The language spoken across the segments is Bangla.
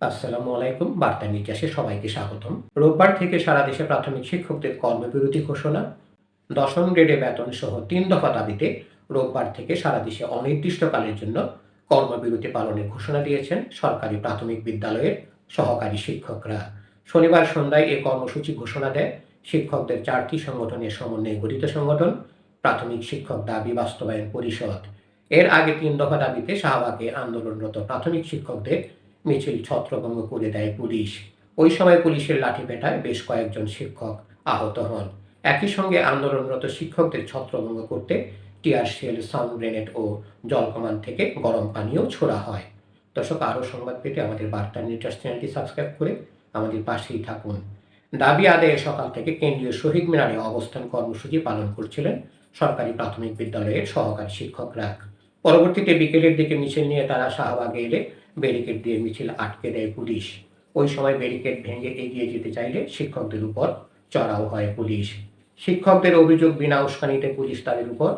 আসসালামু আলাইকুম, বার্তা নির্যাসে সবাইকে স্বাগতম। রোববার থেকে সারা দেশে প্রাথমিক শিক্ষকদের কর্মবিরতি ঘোষণা। দশম গ্রেডে বেতন সহ তিন দফা দাবিতে রোববার থেকে সারা দেশে অনির্দিষ্টকালের জন্য কর্মবিরতি পালনের ঘোষণা দিয়েছেন সরকারি প্রাথমিক বিদ্যালয়ের সহকারী শিক্ষকরা। শনিবার সন্ধ্যায় এ কর্মসূচি ঘোষণা দেয় শিক্ষকদের চারটি সংগঠনের সমন্বয়ে গঠিত সংগঠন, প্রাথমিক শিক্ষক দাবি বাস্তবায়ন পরিষদ। এর আগে তিন দফা দাবিতে শাহবাগে আন্দোলনরত প্রাথমিক শিক্ষকদের মিছিল, ছত্রভঙ্গ করে দেয় পুলিশ। ওই সময় পুলিশের লাঠিপেটায় বেশ কয়েকজন শিক্ষক আহত হন। একই সঙ্গে আন্দোলনরত শিক্ষকদের ছত্রভঙ্গ করতে টিয়ার শেল, সাউন্ড গ্রেনেড ও জলকমান থেকে গরম পানিও ছোড়া হয়। দর্শক, আরও সংবাদ পেতে আমাদের বার্তা নিউজ চ্যানেলটি সাবস্ক্রাইব করে আমাদের পাশেই থাকুন। দাবি আদায়ে সকাল থেকে কেন্দ্রীয় শহীদ মিনারে অবস্থান কর্মসূচি পালন করছিলেন সরকারি প্রাথমিক বিদ্যালয়ের সহকারী শিক্ষকরা। পরবর্তীতে বিকেলের দিকে মিছিল নিয়ে তারা শাহবাগে এলে ব্যারিকেড দিয়ে মিছিল আটকে দেয় পুলিশ। ওই সময় ব্যারিকেড ভেঙে এগিয়ে যেতে চাইলে শিক্ষকদের উপর চড়াও হয় পুলিশ। শিক্ষকদের অভিযোগ বিনা উস্কানিতে পুলিশ তাদের উপর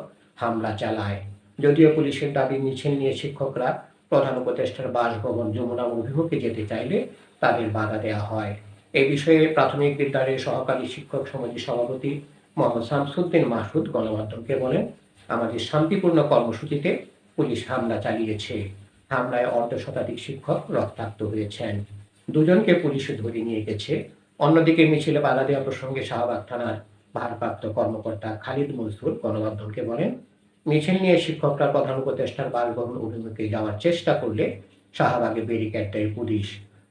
হামলা চালায়। যদিও পুলিশের দাবি মিছিল নিয়ে শিক্ষকরা প্রধান উপদেষ্টার বাসভবন যমুনা অভিমুখে যেতে চাইলে তাদের বাধা দেওয়া হয়। এ বিষয়ে প্রাথমিক বিদ্যালয়ের সহকারী শিক্ষক সমিতির সভাপতি মোহাম্মদ শামসুদ্দিন মাসুদ গণমাধ্যমকে বলেন, আমাদের শান্তিপূর্ণ কর্মসূচিতে পুলিশ হামলা চালিয়েছে। হামলায় অর্ধ শতাধিক শিক্ষক রক্তাক্ত হয়েছেন। দুজনকে পুলিশ ধরে নিয়ে গেছে। অন্যদিকে মিছিলে বাধা দেওয়া প্রসঙ্গে শাহবাগ থানার ভারপ্রাপ্ত কর্মকর্তা খালিদ মনসুর গণমাধ্যমকে বলেন, মিছিল নিয়ে শিক্ষকরা প্রধান উপদেষ্টার বাসভবন অভিমুখে যাওয়ার চেষ্টা করলে শাহবাগে ব্যারিকেড দেয় পুলিশ।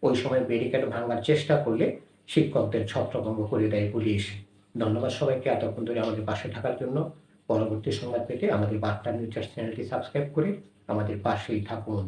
ওই সময় ব্যারিকেড ভাঙার চেষ্টা করলে শিক্ষকদের ছত্রভঙ্গ করে দেয় পুলিশ। ধন্যবাদ সবাইকে। এতক্ষণ ধরে আমাদের পাশে থাকার জন্য পরবর্তী সংবাদ পেতে আমাদের বার্তা নিউজ চ্যানেলটি সাবস্ক্রাইব করে আমাদের পাশেই থাকুন।